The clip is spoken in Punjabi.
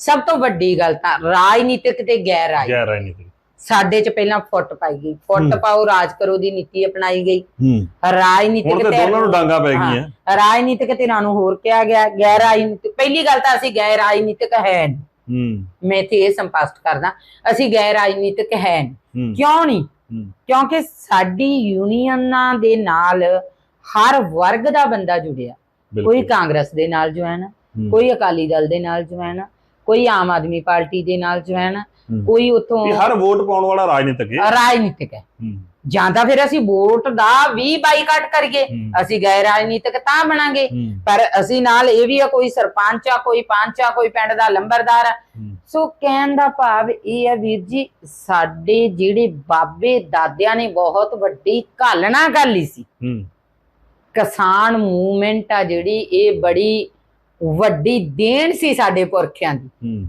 ਸਭ ਤੋਂ ਵੱਡੀ ਗੱਲ ਤਾਂ ਰਾਜਨੀਤਿਕ ਤੇ ਗੈਰ ਰਾਜ ਗੈਰ ਰਾਜਨੀਤਿਕ ਸਾਡੇ ਚ ਪਹਿਲਾਂ ਫੁੱਟ ਪਾਈ ਗਈ। ਫੁੱਟ। ਪਾਓ ਰਾਜ ਕਰੋ ਦੀ ਨੀਤੀ ਅਪਣਾਈ ਗਈ। ਹੂੰ। ਰਾਜਨੀਤਿਕ ਤੇ ਦੋਨਾਂ ਨੂੰ ਡਾਂਗਾ ਪੈ ਹਾਂ, ਗਈਆਂ ਰਾਜਨੀਤਿਕ ਧਿਰਾਂ ਨੂੰ ਹੋਰ ਕਿਹਾ ਗਿਆ? ਗੈਰ ਰਾਜਨੀਤਿਕ ਪਹਿਲੀ ਗੱਲ ਤਾਂ ਅਸੀਂ ਗੈਰ ਰਾਜਨੀਤਿਕ ਹੈ। ਮੈਂ ਤੇ ਇਹ ਸੰਪਾਸਟ ਕਰਦਾ। ਅਸੀਂ ਗੈਰ ਰਾਜਨੀਤਿਕ ਹੈ। ਕਿਉਂ ਨਹੀਂ ਕਿਉਂਕਿ ਸਾਡੀ ਯੂਨੀਅਨਾਂ ਦੇ ਨਾਲ ਹਰ ਵਰਗ ਦਾ ਬੰਦਾ ਜੁੜਿਆ। ਕੋਈ ਕਾਂਗਰਸ ਦੇ ਨਾਲ ਜੁਆਇਨ ਹੂੰ, ਕੋਈ ਅਕਾਲੀ ਦਲ ਦੇ ਨਾਲ ਜੁਆਇਨ ਕੋਈ ਆਮ ਆਦਮੀ ਪਾਰਟੀ ਦੇ ਨਾਲ ਜੁਆਇਨ ਹੂੰ। ਕੋਈ ਉਥੋਂ ਇਹ ਹਰ ਵੋਟ ਪਾਉਣ ਵਾਲਾ ਰਾਜਨੀਤਿਕ ਹੈ। ਰਾਜਨੀਤਿਕ ਹੈ। ਜਾਂ ਤਾਂ ਫਿਰ ਅਸੀਂ ਵੋਟ ਦਾ ਵੀ ਬਾਈਕਾਟ ਕਰੀਏ ਅਸੀਂ ਗੈਰ ਰਾਜਨੀਤਿਕ ਤਾਂ ਬਣਾਂਗੇ ਪਰ ਅਸੀਂ ਨਾਲ ਇਹ ਵੀ ਆ ਕੋਈ ਸਰਪੰਚ ਆ ਕੋਈ ਪੰਚ ਆ ਕੋਈ ਪਿੰਡ ਦਾ ਲੰਬਰਦਾਰ ਆ। ਸੋ ਕਹਿਣ ਦਾ ਭਾਵ ਇਹ ਹੈ ਵੀਰ ਜੀ ਸਾਡੇ ਜਿਹੜੇ ਬਾਬੇ ਦਾਦਿਆਂ ਨੇ ਬਹੁਤ ਵੱਡੀ ਘਾਲਣਾ ਕਰ ਲਈ ਸੀ। ਕਿਸਾਨ ਮੂਵਮੈਂਟ ਆ ਜਿਹੜੀ ਇਹ ਬੜੀ ਵੱਡੀ ਦੇਣ ਸੀ ਸਾਡੇ ਪੁਰਖਿਆਂ ਦੀ।